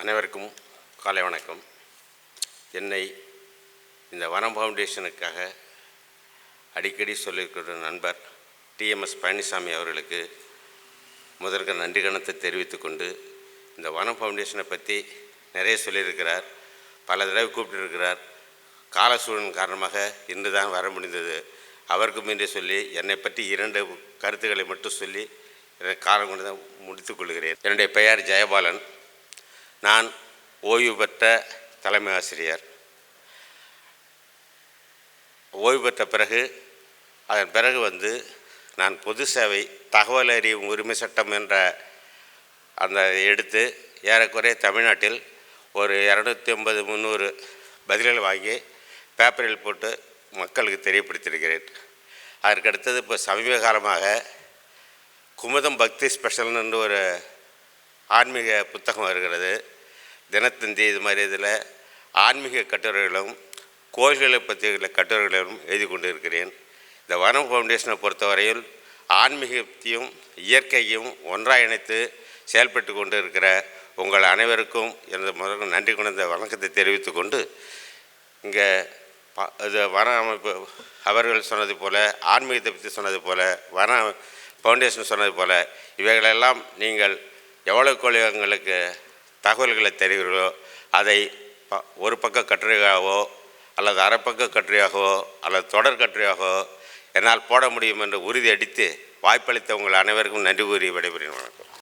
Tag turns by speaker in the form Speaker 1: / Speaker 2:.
Speaker 1: அனைவருக்கும் காலை வணக்கம். என்னை இந்த வனம் ஃபவுண்டேஷனுக்காக அடிக்கடி சொல்லியிருக்கிற நண்பர் டிஎம்எஸ் பழனிசாமி அவர்களுக்கு முதற்க நன்றி கணத்தை தெரிவித்துக்கொண்டு இந்த வனம் ஃபவுண்டேஷனை பற்றி நிறைய சொல்லியிருக்கிறார் பல தடவை கூப்பிட்டுருக்கிறார். கால சூழலின் காரணமாக இன்று தான் வர முடிந்தது. அவருக்கும் முன்னே சொல்லி என்னை பற்றி இரண்டு கருத்துக்களை மட்டும் சொல்லி காலம் கொண்டு தான் முடித்துக் கொள்கிறேன். என்னுடைய பெயர் ஜெயபாலன். நான் ஓய்வு பெற்ற தலைமை ஆசிரியர். ஓய்வு பெற்ற பிறகு அதன் பிறகு வந்து நான் பொது சேவை தகவல் அறியும் உரிமை சட்டம் என்ற அந்த எடுத்து ஏறக்குறைய தமிழ்நாட்டில் ஒரு இரநூத்தி ஐம்பது முந்நூறு பதில்கள் வாங்கி பேப்பரில் போட்டு மக்களுக்கு தெரியப்படுத்தியிருக்கிறேன். அதற்கடுத்தது இப்போ சமீப காலமாக குமுதம் பக்தி ஸ்பெஷல்னு ஒரு ஆன்மீக புத்தகம் வருகிறது. தினத்தந்தி இது மாதிரி இதில் ஆன்மீக கட்டுரைகளும் கோயில்களை பற்றிய கட்டுரைகளும் எழுதி கொண்டு இருக்கிறேன் இந்த வனம் ஃபவுண்டேஷனை பொறுத்தவரையில் ஆன்மீகத்தையும் இயற்கையும் ஒன்றாக இணைத்து செயல்பட்டு கொண்டு இருக்கிற உங்கள் அனைவருக்கும் எனது முதல் நன்றி கொண்ட வணக்கத்தை தெரிவித்து கொண்டு இங்கே ப- இது வன அமைப்பு அவர்கள் சொன்னது போல் ஆன்மீகத்தை பற்றி சொன்னது போல் வன ஃபவுண்டேஷன் சொன்னது போல் இவைகளெல்லாம் நீங்கள் எவ்வளவு எங்களுக்கு தகவல்களை தெரிகிறோ அதை ப- ஒரு பக்க கட்டுரையாகவோ அல்லது அரை பக்க கட்டுரையாகவோ அல்லது தொடர் கட்டுரையாகவோ என்னால் போட முடியும் என்று உறுதி அடித்து வாய்ப்பளித்த உங்கள் அனைவருக்கும் நன்றி கூறி விடைபெறுகிறேன். வணக்கம்